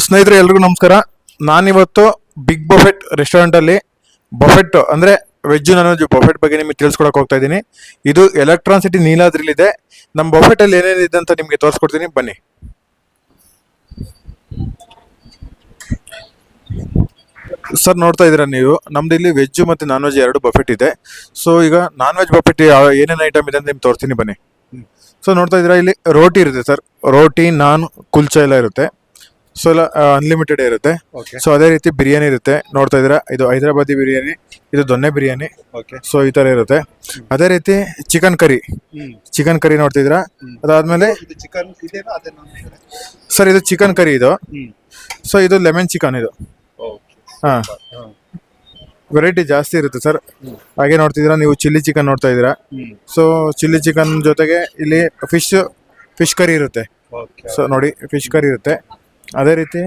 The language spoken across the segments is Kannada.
ಸ್ನೇಹಿತರೆ, ಎಲ್ರಿಗೂ ನಮಸ್ಕಾರ. ನಾನಿವತ್ತು ಬಿಗ್ ಬಫೆಟ್ ರೆಸ್ಟೋರೆಂಟಲ್ಲಿ ಬಫೆಟ್ ಅಂದರೆ ವೆಜ್ ನಾನ್ ವೆಜ್ ಬಫೆಟ್ ಬಗ್ಗೆ ನಿಮಗೆ ತಿಳಿಸ್ಕೊಡಕ್ಕೆ ಹೋಗ್ತಾ ಇದ್ದೀನಿ. ಇದು ಎಲೆಕ್ಟ್ರಾನ್ ಸಿಟಿ ನೀಲಾದ್ರಿಲಿದೆ. ನಮ್ಮ ಬಫೆಟಲ್ಲಿ ಏನೇನಿದೆ ಅಂತ ನಿಮಗೆ ತೋರಿಸ್ಕೊಡ್ತೀನಿ. ಬನ್ನಿ. ಸರ್, ನೋಡ್ತಾ ಇದ್ದೀರಾ ನೀವು? ನಮ್ದು ಇಲ್ಲಿ ವೆಜ್ ಮತ್ತು ನಾನ್ ವೆಜ್ ಎರಡು ಬಫೆಟ್ ಇದೆ. ಸೊ ಈಗ ನಾನ್ ವೆಜ್ ಬಫೆಟ್ ಏನೇನು ಐಟಮ್ ಇದೆ ಅಂತ ನಿಮ್ಗೆ ತೋರಿಸ್ತೀನಿ. ಬನ್ನಿ. ಸೊ ನೋಡ್ತಾ ಇದ್ದೀರಾ, ಇಲ್ಲಿ ರೋಟಿ ಇರುತ್ತೆ ಸರ್. ರೋಟಿ, ನಾನ್, ಕುಲ್ಚಾ ಎಲ್ಲ ಇರುತ್ತೆ. ಸೊ ಎಲ್ಲ ಅನ್ಲಿಮಿಟೆಡ್ ಇರುತ್ತೆ. ಸೊ ಅದೇ ರೀತಿ ಬಿರಿಯಾನಿ ಇರುತ್ತೆ. ನೋಡ್ತಾ ಇದ್ದೀರಾ ಇದು ಹೈದರಾಬಾದಿ ಬಿರಿಯಾನಿ ಇದು ದೊನ್ನೆ ಬಿರಿಯಾನಿ. ಓಕೆ ಸೊ ಈ ತರ ಇರುತ್ತೆ. ಅದೇ ರೀತಿ ಚಿಕನ್ ಕರಿ ಚಿಕನ್ ಕರಿ ನೋಡ್ತಿದ್ದೀರಾ ಅದಾದ್ಮೇಲೆ ಸರ್ ಇದು ಚಿಕನ್ ಕರಿ ಇದು. ಸೊ ಇದು ಲೆಮನ್ ಚಿಕನ್ ಇದು. ಹಾ. ಹಾಂ. ವೆರೈಟಿ ಜಾಸ್ತಿ ಇರುತ್ತೆ ಸರ್. ಹಾಗೆ ನೋಡ್ತಿದ್ದೀರಾ ನೀವು ಚಿಲ್ಲಿ ಚಿಕನ್ ನೋಡ್ತಾ ಇದ್ದೀರಾ. ಸೊ ಚಿಲ್ಲಿ ಚಿಕನ್ ಜೊತೆಗೆ ಇಲ್ಲಿ ಫಿಶ್ ಫಿಶ್ ಕರಿ ಇರುತ್ತೆ. ಸೊ ನೋಡಿ ಫಿಶ್ ಕರಿ ಇರುತ್ತೆ. ಅದೇ ರೀತಿ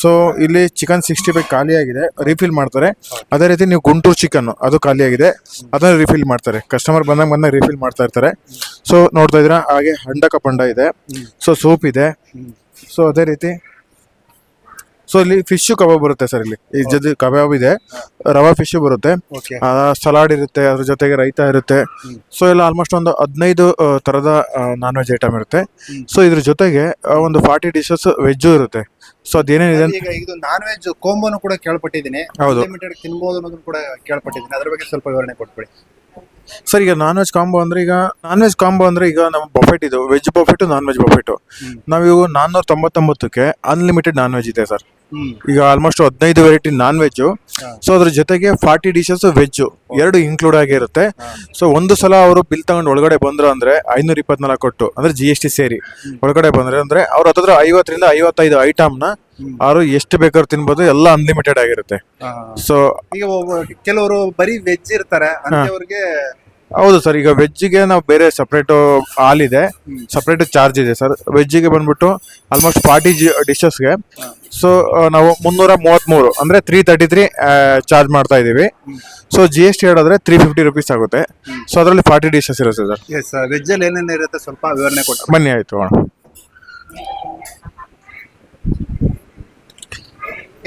ಸೊ ಇಲ್ಲಿ ಚಿಕನ್ ಸಿಕ್ಸ್ಟಿ ಫೈವ್ ಖಾಲಿಯಾಗಿದೆ ರಿಫಿಲ್ ಮಾಡ್ತಾರೆ. ಅದೇ ರೀತಿ ನೀವು ಗುಂಟೂರು ಚಿಕನ್ ಅದು ಖಾಲಿಯಾಗಿದೆ, ಅದನ್ನು ರಿಫಿಲ್ ಮಾಡ್ತಾರೆ. ಕಸ್ಟಮರ್ ಬಂದಾಗ ಬಂದಾಗ ರಿಫಿಲ್ ಮಾಡ್ತಾ ಇರ್ತಾರೆ. ಸೊ ನೋಡ್ತಾ ಇದ್ದೀರಾ, ಹಾಗೆ ಹಂಡ ಕಪಂಡ ಇದೆ. ಸೊ ಸೂಪ್ ಇದೆ. ಸೊ ಅದೇ ರೀತಿ ಸೊ ಇಲ್ಲಿ ಫಿಶ್ ಕಬಾಬ್ ಬರುತ್ತೆ ಸರ್ ಇಲ್ಲಿ. ಈ ಜೊತೆ ಕಬಾಬ್ ಇದೆ. ರವಾ ಫಿಶ್ ಬರುತ್ತೆ. ಸಲಾಡ್ ಇರುತ್ತೆ ಅದ್ರ ಜೊತೆಗೆ ರೈತ ಇರುತ್ತೆ. ಸೊ ಎಲ್ಲ ಆಲ್ಮೋಸ್ಟ್ ಒಂದು ಹದಿನೈದು ತರದ ನಾನ್ ವೆಜ್ ಐಟಮ್ ಇರುತ್ತೆ. ಸೊ ಇದ್ರ ಜೊತೆಗೆ ಆ, ಒಂದು ಫಾರ್ಟಿ ಡಿಶಸ್ ವೆಜ್ಜು ಇರುತ್ತೆ. ಸೊ ಅದೇನೇನಿದೆ ಈಗ ಇದು ನಾನ್ ವೆಜ್ ಕೋಂಬೋನು ಕೂಡ ಕೇಳ್ಪಟ್ಟಿದ್ದೀನಿ. ಹೌದು. ಲಿಮಿಟೆಡ್ ತಿನ್ಬೋದು ಅನ್ನೋದನ್ನು ಕೂಡ ಕೇಳ್ಪಟ್ಟಿದ್ದೀನಿ. ಅದ್ರ ಬಗ್ಗೆ ಸ್ವಲ್ಪ ವಿವರಣೆ ಕೊಟ್ಬಿಡಿ. ಸರ್ ಈಗ ನಾನ್ ವೆಜ್ ಕಾಂಬೋ ಅಂದ್ರೆ ಈಗ ನಾನ್ ವೆಜ್ ಕಾಂಬೋ ಅಂದ್ರೆ ಈಗ ನಮ್ಮ ಬಫೆಟ್ ಇದು. Veg buffet non veg buffet ನಾವು ಇವು ನಾನ್ನೂರ ತೊಂಬತ್ತೊಂಬತ್ತಕ್ಕೆ ಅನ್ಲಿಮಿಟೆಡ್ ನಾನ್ ವೆಜ್ ಇದೆ ಸರ್ ಈಗ ಆಲ್ಮೋಸ್ಟ್ ಹದಿನೈದು ವೆರೈಟಿ ನಾನ್ ವೆಜ್ ಸೊ ಅದ್ರ ಜೊತೆಗೆ ಫಾರ್ಟಿ ಡಿಶಸ್ ವೆಜ್ ಎರಡು ಇನ್ಕ್ಲೂಡ್ ಆಗಿರುತ್ತೆ ಸೊ ಒಂದು ಸಲ ಅವರು ಬಿಲ್ ತಗೊಂಡು ಒಳಗಡೆ ಬಂದ್ರು ಅಂದ್ರೆ ಐನೂರ ಇಪ್ಪತ್ನಾಲ್ಕು ಕೊಟ್ಟು ಅಂದ್ರೆ ಜಿ ಎಸ್ ಟಿ ಸೇರಿ ಒಳಗಡೆ ಬಂದ್ರೆ ಅಂದ್ರೆ ಅವ್ರ ಹತ್ರ ಐವತ್ತರಿಂದ ಐವತ್ತೈದು ಐಟಮ್ನ ನ ಅವರು ಎಷ್ಟು ಬೇಕಾದ್ರೂ ತಿನ್ಬೋದು ಎಲ್ಲ ಅನ್ಲಿಮಿಟೆಡ್ ಆಗಿರುತ್ತೆ. ಸೊ ಈಗ ಕೆಲವರು ಬರೀ ವೆಜ್ ಇರ್ತಾರೆ ಅಂತವ್ರಿಗೆ ಹೌದು ಸರ್ ಈಗ ವೆಜ್ಜಿಗೆ ನಾವು ಬೇರೆ ಸಪ್ರೇಟು ಹಾಲ್ ಇದೆ. ಸಪ್ರೇಟ್ ಚಾರ್ಜ್ ಇದೆ ಸರ್. ವೆಜ್ಜಿಗೆ ಬಂದ್ಬಿಟ್ಟು ಆಲ್ಮೋಸ್ಟ್ ಫಾರ್ಟಿ ಜಿ ಡಿಶಸ್ಗೆ. ಸೊ ನಾವು ಮುನ್ನೂರ ಮೂವತ್ತ್ಮೂರು ಅಂದರೆ ತ್ರೀ ತರ್ಟಿ ತ್ರೀ ಚಾರ್ಜ್ ಮಾಡ್ತಾ ಇದ್ದೀವಿ. ಸೊ ಜಿ ಎಸ್ ಟಿ ಹೇಳಿದ್ರೆ ತ್ರೀ ಫಿಫ್ಟಿ ರುಪೀಸ್ ಆಗುತ್ತೆ. ಸೊ ಅದರಲ್ಲಿ ಫಾರ್ಟಿ ಡಿಶಸ್ ಇರುತ್ತೆ ಸರ್. ಎಸ್ ವೆಜ್ ಅಲ್ಲಿ ಏನೇನು ಇರುತ್ತೆ ಸ್ವಲ್ಪ ವಿವರಣೆ ಕೊಟ್ಟು ಬನ್ನಿ ಆಯಿತು ಅಣ್ಣ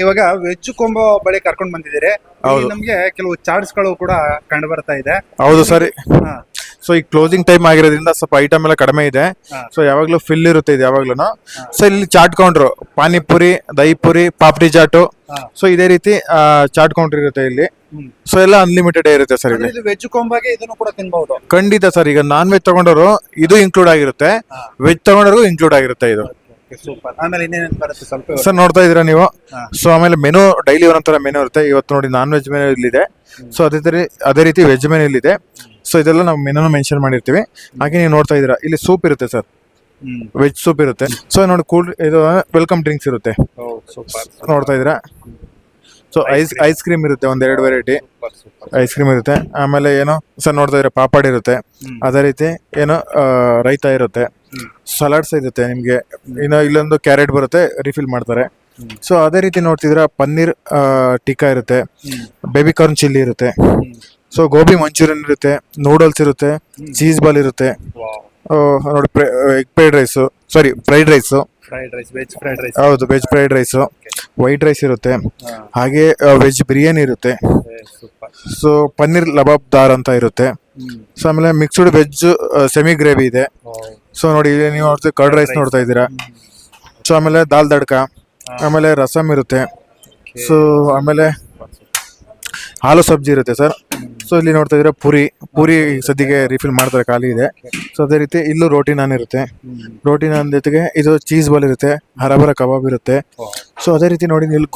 ಇವಾಗ ವೆಜ್ ಕೊಂಬೋ ಬಳಿ ಕರ್ಕೊಂಡು ಬಂದಿದ್ದೀರಿ. ನಮ್ಗೆ ಕೆಲವು ಚಾರ್ಟ್ಸ್ಗಳು ಕೂಡ ಕಂಡು ಬರ್ತಾ ಇದೆ. ಹೌದು ಸರಿ. ಸೊ ಈ ಕ್ಲೋಸಿಂಗ್ ಟೈಮ್ ಆಗಿರೋದ್ರಿಂದ ಸ್ವಲ್ಪ ಐಟಮ್ ಎಲ್ಲ ಕಡಿಮೆ ಇದೆ. ಸೊ ಯಾವಾಗ್ಲೂ ಫಿಲ್ ಇರುತ್ತೆ ಇದು ಯಾವಾಗ್ಲೂ ಸೊ ಇಲ್ಲಿ ಚಾಟ್ ಕೌಂಟ್ರು ಪಾನಿಪುರಿ ದಹಿಪುರಿ ಪಾಪ್ಡಿ ಚಾಟು. ಸೊ ಇದೇ ರೀತಿ ಚಾಟ್ ಕೌಂಟರ್ ಇರುತ್ತೆ ಇಲ್ಲಿ. ಸೊ ಎಲ್ಲ ಅನ್ಲಿಮಿಟೆಡ್ ಇರುತ್ತೆ ಸರ್ ಇಲ್ಲಿ. ವೆಜ್ ಕೊಂಬಾಗೆ ಇದನ್ನು ಕೂಡ ತಿನ್ಬಹುದು ಖಂಡಿತ ಸರ್ ಈಗ ನಾನ್ ವೆಜ್ ತಗೊಂಡವರು ಇದು ಇನ್ಕ್ಲೂಡ್ ಆಗಿರುತ್ತೆ. ವೆಜ್ ತಗೊಂಡವ್ರಿಗೂ ಇನ್ಕ್ಲೂಡ್ ಆಗಿರುತ್ತೆ ಇದು. ಸೂಪರ್ ಆಮೇಲೆ ಇನ್ನೇನೇನು ಬರುತ್ತೆ? ಸ್ವಲ್ಪ ಸರ್ ನೋಡ್ತಾ ಇದೀರಾ ನೀವು. ಸೊ ಆಮೇಲೆ ಮೆನು ಡೈಲಿ ಒಂದೊಂಥರ ಮೆನು ಇರುತ್ತೆ. ಇವತ್ತು ನೋಡಿ ನಾನ್ ವೆಜ್ ಮೆನು ಇಲ್ಲಿದೆ ಸೊ ಅದೇ ರೀತಿ ಅದೇ ರೀತಿ ವೆಜ್ ಮೆನು ಇಲ್ಲಿದೆ. ಸೊ ಇದೆಲ್ಲ ನಾವು ಮೆನು ಮೆನ್ಷನ್ ಮಾಡಿರ್ತೀವಿ. ಹಾಗೆ ನೀವು ನೋಡ್ತಾ ಇದೀರಾ ಇಲ್ಲಿ ಸೂಪ್ ಇರುತ್ತೆ ಸರ್ ವೆಜ್ ಸೂಪ್ ಇರುತ್ತೆ. ಸೊ ನೋಡಿ ಕೂಲ್ ಇದು ವೆಲ್ಕಮ್ ಡ್ರಿಂಕ್ಸ್ ಇರುತ್ತೆ. ನೋಡ್ತಾ ಇದೀರಾ ಸೊ ಐಸ್ ಐಸ್ ಕ್ರೀಮ್ ಇರುತ್ತೆ ಒಂದ್ ಎರಡು ವೆರೈಟಿ ಐಸ್ ಕ್ರೀಮ್ ಇರುತ್ತೆ. ಆಮೇಲೆ ಏನೋ? ಸರ್ ನೋಡ್ತಾ ಇದ್ರೆ ಪಾಪಡ್ ಇರುತ್ತೆ. ಅದೇ ರೀತಿ ಏನೋ ರೈತ ಇರುತ್ತೆ. ಸಲಾಡ್ಸ್ ಇರುತ್ತೆ ನಿಮಗೆ. ಇನ್ನು ಇಲ್ಲೊಂದು ಕ್ಯಾರೆಟ್ ಬರುತ್ತೆ ರಿಫಿಲ್ ಮಾಡ್ತಾರೆ. ಸೊ ಅದೇ ರೀತಿ ನೋಡ್ತಿದ್ರ ಪನ್ನೀರ್ ಟಿಕ್ಕಾ ಇರುತ್ತೆ ಬೇಬಿ ಕಾರ್ನ್ ಚಿಲ್ಲಿ ಇರುತ್ತೆ. ಸೊ ಗೋಬಿ ಮಂಚೂರಿಯನ್ ಇರುತ್ತೆ ನೂಡಲ್ಸ್ ಇರುತ್ತೆ ಚೀಸ್ ಬಾಲ್ ಇರುತ್ತೆ. ನೋಡಿ ಎಗ್ ಫ್ರೈಡ್ ರೈಸು ಸಾರಿ ಫ್ರೈಡ್ ರೈಸು ಹೌದು veg fried rice white rice ಇರುತ್ತೆ. ಹಾಗೆ ವೆಜ್ ಬಿರಿಯಾನಿ ಇರುತ್ತೆ. ಸೊ ಪನ್ನೀರ್ ಲಬಾಬ್ ದಾರ್ ಅಂತ ಇರುತ್ತೆ. ಸೊ ಆಮೇಲೆ ಮಿಕ್ಸ್ಡ್ ವೆಜ್ ಸೆಮಿ ಗ್ರೇವಿ ಇದೆ. ಸೊ ನೋಡಿ ಇಲ್ಲಿ ನೀವು ನೋಡ್ತೀವಿ ಕರ್ಡ್ ರೈಸ್ ನೋಡ್ತಾ ಇದ್ದೀರಾ. ಸೊ ಆಮೇಲೆ ದಾಲ್ ದಡ್ಕ ಆಮೇಲೆ ರಸಮ್ ಇರುತ್ತೆ. ಸೊ ಆಮೇಲೆ ಹಾಲು ಸಬ್ಜಿ ಇರುತ್ತೆ ಸರ್. ಸೊ ಇಲ್ಲಿ ನೋಡ್ತಾ ಇದ್ರೆ ಪುರಿ. ಪುರಿ ಸದ್ಯಕ್ಕೆ ರಿಫಿಲ್ ಮಾಡ್ತಾರೆ ಖಾಲಿ ಇದೆ. ಸೊ ಅದೇ ರೀತಿ ಇಲ್ಲೂ ರೋಟಿ ನಾನ್ ಇರುತ್ತೆ. ರೋಟಿ ನಾನ್ ಜೊತೆಗೆ ಇದು ಚೀಸ್ ಬಾಲ್ ಇರುತ್ತೆ. ಹರಬರ ಕಬಾಬ್ ಇರುತ್ತೆ. ಸೊ ಅದೇ ರೀತಿ ನೋಡಿ ಇಲ್ಲಿ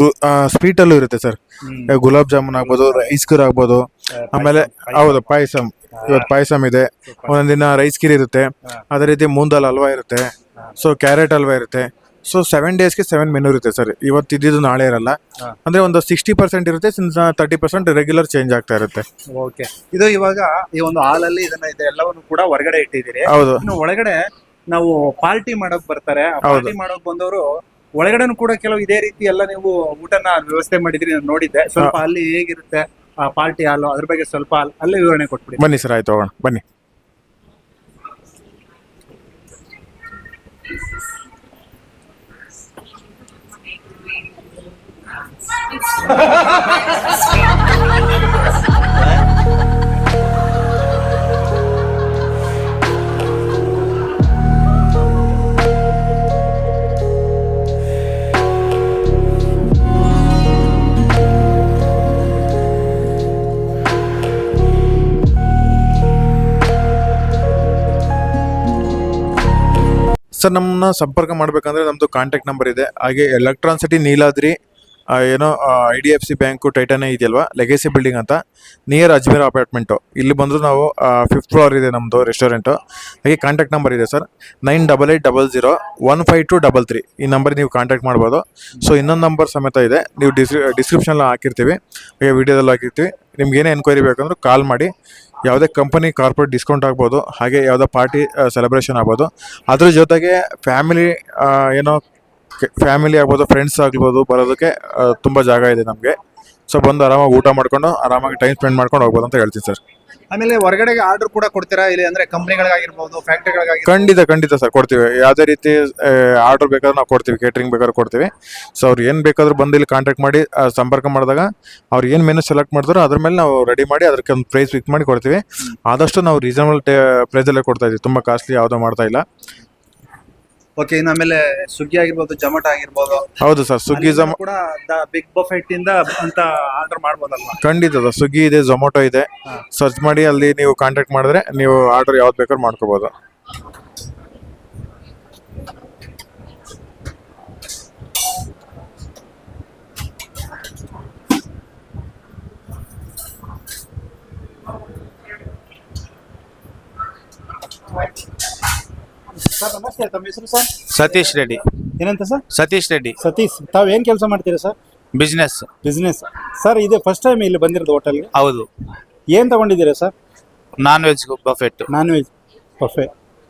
ಸ್ವೀಟ್ ಅಲ್ಲೂ ಇರುತ್ತೆ ಸರ್. ಗುಲಾಬ್ ಜಾಮೂನ್ ಆಗ್ಬೋದು ರೈಸ್ ಕೀರ್ ಆಗ್ಬೋದು. ಆಮೇಲೆ ಹೌದು ಪಾಯಸಂ. ಇವತ್ತು ಪಾಯಸಮ್ ಇದೆ. ಒಂದೊಂದಿನ ರೈಸ್ ಕಿರಿ ಇರುತ್ತೆ. ಅದೇ ರೀತಿ ಮೂಂದಲ್ ಹಲ್ವಾ ಇರುತ್ತೆ. ಸೊ ಕ್ಯಾರೆಟ್ ಹಲ್ವಾ ಇರುತ್ತೆ. ಸೊ ಸೆವೆನ್ ಡೇಸ್ಗೆ ಸೆವೆನ್ ಮೆನು ಇರುತ್ತೆ ಸರ್ ಇವತ್ತು ಇದ್ದಿದ್ದು ನಾಳೆ ಇರಲ್ಲ. ಅಂದ್ರೆ ಒಂದು ಸಿಕ್ಸ್ಟಿ ಪರ್ಸೆಂಟ್ ಇರುತ್ತೆ ತರ್ಟಿ ಪರ್ಸೆಂಟ್ ರೆಗ್ಯುಲರ್ ಚೇಂಜ್ ಆಗ್ತಾ ಇರುತ್ತೆ. ಓಕೆ ಇದು ಇವಾಗ ಈ ಒಂದು ಹಾಲಲ್ಲಿ ಇದನ್ನ ಇದೆಲ್ಲವನ್ನು ಕೂಡ ಹೊರಗಡೆ ಇಟ್ಟಿದ್ದೀರಿ. ಹೌದು. ಇನ್ನು ಒಳಗಡೆ ನಾವು ಪಾರ್ಟಿ ಮಾಡೋಕ್ ಬರ್ತಾರೆ. ಪಾರ್ಟಿ ಮಾಡೋಕ್ ಬಂದವರು ಒಳಗಡೆನೂ ಕೂಡ ಕೆಲವು ಇದೇ ರೀತಿ ಎಲ್ಲ ನೀವು ಊಟನ ವ್ಯವಸ್ಥೆ ಮಾಡಿದ್ರಿ ನಾನು ನೋಡಿದ್ದೆ. ಸ್ವಲ್ಪ ಅಲ್ಲಿ ಹೇಗಿರುತ್ತೆ ಆ ಪಾರ್ಟಿ ಹಾಲು ಅದ್ರ ಬಗ್ಗೆ ಸ್ವಲ್ಪ ಅಲ್ಲೇ ವಿವರಣೆ ಕೊಟ್ಬಿಡಿ. ಬನ್ನಿ ಸರ್ ಆಯ್ತು ಹೋಗೋಣ ಬನ್ನಿ. ಸರ್ ನಮ್ಮನ್ನ ಸಂಪರ್ಕ ಮಾಡಬೇಕಂದ್ರೆ ನಮ್ಮದು ಕಾಂಟ್ಯಾಕ್ಟ್ ನಂಬರ್ ಇದೆ. ಹಾಗೆ ಎಲೆಕ್ಟ್ರಾನ್ ಸಿಟಿ ನೀಲಾದ್ರಿ ಏನೋ I D F C bank ಟೈಟಾನೇ ಇದೆಯಲ್ವಾ? ಲೆಗೇಸಿ ಬಿಲ್ಡಿಂಗ್ ಅಂತ. ನಿಯರ್ ಅಜ್ಮೀರ್ ಅಪಾರ್ಟ್ಮೆಂಟು ಇಲ್ಲಿ ಬಂದರೂ ನಾವು ಫಿಫ್ತ್ ಫ್ಲೋರ್ ಇದೆ ನಮ್ಮದು ರೆಸ್ಟೋರೆಂಟು ಹಾಗೆ ಕಾಂಟ್ಯಾಕ್ಟ್ ನಂಬರ್ ಇದೆ sir. Nine double eight double zero one five two double three ಈ ನಂಬರ್ ನೀವು ಕಾಂಟ್ಯಾಕ್ಟ್ ಮಾಡ್ಬೋದು. ಸೊ ಇನ್ನೊಂದು ನಂಬರ್ ಸಮೇತ ಇದೆ. ನೀವು ಡಿಸ್ ಡಿಸ್ಕ್ರಿಪ್ಷನಲ್ಲಿ ಹಾಕಿರ್ತೀವಿ. ಹಾಗೆ ವಿಡಿಯೋದಲ್ಲಿ ಹಾಕಿರ್ತೀವಿ. ನಿಮ್ಗೆ ಏನೇ ಎನ್ಕ್ವೈರಿ ಬೇಕಂದ್ರೆ ಕಾಲ್ ಮಾಡಿ. ಯಾವುದೇ ಕಂಪನಿ ಕಾರ್ಪೊರೇಟ್ ಡಿಸ್ಕೌಂಟ್ ಆಗ್ಬೋದು, ಹಾಗೆ ಯಾವುದೋ ಪಾರ್ಟಿ ಸೆಲೆಬ್ರೇಷನ್ ಆಗ್ಬೋದು. ಅದ್ರ ಜೊತೆಗೆ ಫ್ಯಾಮಿಲಿ ಏನೋ ಫ್ಯಾಮಿಲಿ ಆಗ್ಬೋದು ಫ್ರೆಂಡ್ಸ್ ಆಗ್ಬೋದು, ಬರೋದಕ್ಕೆ ತುಂಬ ಜಾಗ ಇದೆ ನಮಗೆ. ಸೊ ಬಂದು ಆರಾಮಾಗಿ ಊಟ ಮಾಡ್ಕೊಂಡು ಆರಾಮಾಗಿ ಟೈಮ್ ಸ್ಪೆಂಡ್ ಮಾಡ್ಕೊಂಡು ಹೋಗ್ಬೋದು ಅಂತ ಹೇಳ್ತೀನಿ ಸರ್ ಆಮೇಲೆ ಹೊರಗಡೆಗೆ ಆರ್ಡರ್ ಕೂಡ ಕೊಡ್ತೀರಾ? ಇಲ್ಲಿ ಅಂದ್ರೆ ಕಂಪ್ನಿಗಳಿಗಾಗಿರ್ಬೋದು ಫ್ಯಾಕ್ಟ್ರಿಗಳಿಗಾಗಿ ಖಂಡಿತ ಖಂಡಿತ ಸರ್ ಕೊಡ್ತೀವಿ. ಯಾವುದೇ ರೀತಿ ಆರ್ಡರ್ ಬೇಕಾದ್ರೆ ನಾವು ಕೊಡ್ತೀವಿ ಕೇಟ್ರಿಂಗ್ ಬೇಕಾದ್ರೆ ಕೊಡ್ತೀವಿ. ಸೊ ಅವ್ರು ಏನು ಬೇಕಾದ್ರೂ ಬಂದು ಇಲ್ಲಿ ಕಾಂಟ್ಯಾಕ್ಟ್ ಮಾಡಿ ಆ, ಸಂಪರ್ಕ ಮಾಡಿದಾಗ ಅವ್ರು ಏನು ಮೆನು ಸೆಲೆಕ್ಟ್ ಮಾಡಿದ್ರು ಅದ್ರ ಮೇಲೆ ನಾವು ರೆಡಿ ಮಾಡಿ ಅದಕ್ಕೆ ಒಂದು ಪ್ರೈಸ್ ಫಿಕ್ಸ್ ಮಾಡಿ ಕೊಡ್ತೀವಿ. ಆದಷ್ಟು ನಾವು ರೀಸನಬಲ್ ಪ್ರೈಸಲ್ಲೇ ಕೊಡ್ತಾ ಇದ್ದೀವಿ ತುಂಬ ಕಾಸ್ಟ್ಲಿ ಯಾವುದೋ ಮಾಡ್ತಾ ಇಲ್ಲ. ಓಕೆ ಇನ್ನು ಆಮೇಲೆ ಸ್ವಿಗ್ಗಿ ಆಗಿರ್ಬೋದು ಜೊಮ್ಯಾಟೊ ಆಗಿರ್ಬೋದು. ಹೌದು ಸರ್ ಸ್ವಿಗ್ಗಿ ಕೂಡ ಕೂಡ ಬಿಗ್ ಬಫೆಟ್ ಇಂದ ಅಂತ ಆರ್ಡರ್ ಮಾಡ್ಬೋದಲ್ವಾ? ಖಂಡಿತ ಸರ್ ಸ್ವಿಗ್ಗಿ ಇದೆ ಜೊಮಾಟೊ ಇದೆ. ಸರ್ಚ್ ಮಾಡಿ ಅಲ್ಲಿ ನೀವು ಕಾಂಟ್ಯಾಕ್ಟ್ ಮಾಡಿದ್ರೆ ನೀವು ಆರ್ಡರ್ ಯಾವ್ದು ಬೇಕಾದ್ರೂ ಮಾಡ್ಕೋಬೋದು. ಸರ್ ತಮ್ಮ ಹೆಸರು ಸರ್? ಸತೀಶ್ ರೆಡ್ಡಿ. ಏನಂತ ಸರ್? ಸತೀಶ್ ರೆಡ್ಡಿ. ಸತೀಶ್. ತಾವ್ ಏನ್ ಕೆಲಸ ಮಾಡ್ತೀರಾ ಸರ್? ಬಿಸ್ನೆಸ್ ಬಿಸ್ನೆಸ್ ಸರ್ ಇದು ಫಸ್ಟ್ ಟೈಮ್ ಇಲ್ಲಿ ಬಂದಿರೋದು ಹೋಟೆಲ್ಗೆ ಹೌದು. ಏನ್ ತಗೊಂಡಿದ್ದೀರಾ sir? Non veg buffet non veg buffet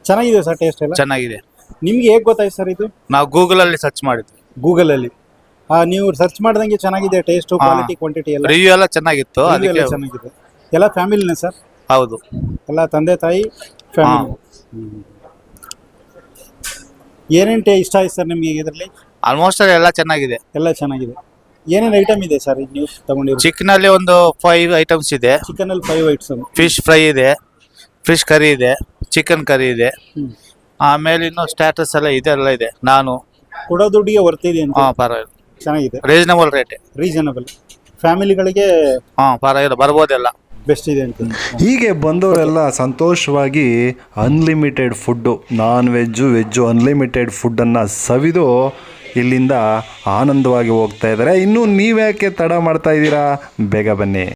ಚೆನ್ನಾಗಿದೆ ಸರ್ ಟೇಸ್ಟ್ ಎಲ್ಲ? ಚೆನ್ನಾಗಿದೆ. ನಿಮ್ಗೆ ಹೇಗೆ ಗೊತ್ತಾಯ್ತು ಸರ್ ಇದು? ನಾವು ಗೂಗಲ್ ಅಲ್ಲಿ ಸರ್ಚ್ ಮಾಡಿದ್ವಿ. ಗೂಗಲ್ ಅಲ್ಲಿ ಆ, ನೀವು ಸರ್ಚ್ ಮಾಡ್ದಂಗೆ ಚೆನ್ನಾಗಿದೆ ಟೇಸ್ಟ್ ಹಾ. ಕ್ವಾಲಿಟಿ ಕ್ವಾಂಟಿಟಿ ಎಲ್ಲ? ರಿವ್ಯೂ ಎಲ್ಲ ಚೆನ್ನಾಗಿತ್ತು review ಎಲ್ಲ ಅದಕ್ಕೆ ಚೆನ್ನಾಗಿದೆ. ಎಲ್ಲ ಫ್ಯಾಮಿಲಿನೇ ಸರ್? ಹೌದು. ಎಲ್ಲ ತಂದೆ ತಾಯಿ ಫ್ಯಾಮಿಲಿ ಏನೇನು ಟೇ ಇಷ್ಟ ಆಯ್ತು ಸರ್ ನಿಮಗೆ ಇದರಲ್ಲಿ? ಆಲ್ಮೋಸ್ಟ್ ಎಲ್ಲ ಚೆನ್ನಾಗಿದೆ. ಎಲ್ಲ ಚೆನ್ನಾಗಿದೆ. ಏನೇನು ಐಟಮ್ ಇದೆ ಸರ್ ನೀವು ತಗೊಂಡಿರೋ ಚಿಕನ್ ಅಲ್ಲಿ ಒಂದು ಫೈವ್ ಐಟಮ್ಸ್ ಇದೆ. ಚಿಕನ್ ಅಲ್ಲಿ ಫೈವ್ ಐಟಮ್ಸ್ ಫಿಶ್ ಫ್ರೈ ಇದೆ ಫಿಶ್ ಕರಿ ಇದೆ ಚಿಕನ್ ಕರಿ ಇದೆ. ಹ್ಮ್. ಆಮೇಲೆ ಇನ್ನು ಸ್ಟ್ಯಾಟಸ್ ಎಲ್ಲ ಇದೆಲ್ಲ ಇದೆ ನಾನು. ಕೊಡೋ ದುಡ್ಡಿಗೆ ವರ್ತಿದೆ ಅಂತ. ಹಾ ಪರವಾಗಿಲ್ಲ. ಚೆನ್ನಾಗಿದೆ. ರೀಸನಬಲ್ ರೇಟ್ ರೀಸನಬಲ್ ಫ್ಯಾಮಿಲಿಗಳಿಗೆ ಹಾಂ ಪರವಾಗಿಲ್ಲ ಬರ್ಬೋದೆಲ್ಲ. ಬೆಸ್ಟ್ ಇದೆ ಅಂತ. ಹೀಗೆ ಬಂದವರೆಲ್ಲ ಸಂತೋಷವಾಗಿ unlimited food non veg veg unlimited ಫುಡ್ಡನ್ನು ಸವಿದು ಇಲ್ಲಿಂದ ಆನಂದವಾಗಿ ಹೋಗ್ತಾ ಇದ್ದಾರೆ. ಇನ್ನು ನೀವ್ಯಾಕೆ ತಡ ಮಾಡ್ತಾ ಇದ್ದೀರಾ? ಬೇಗ ಬನ್ನಿ.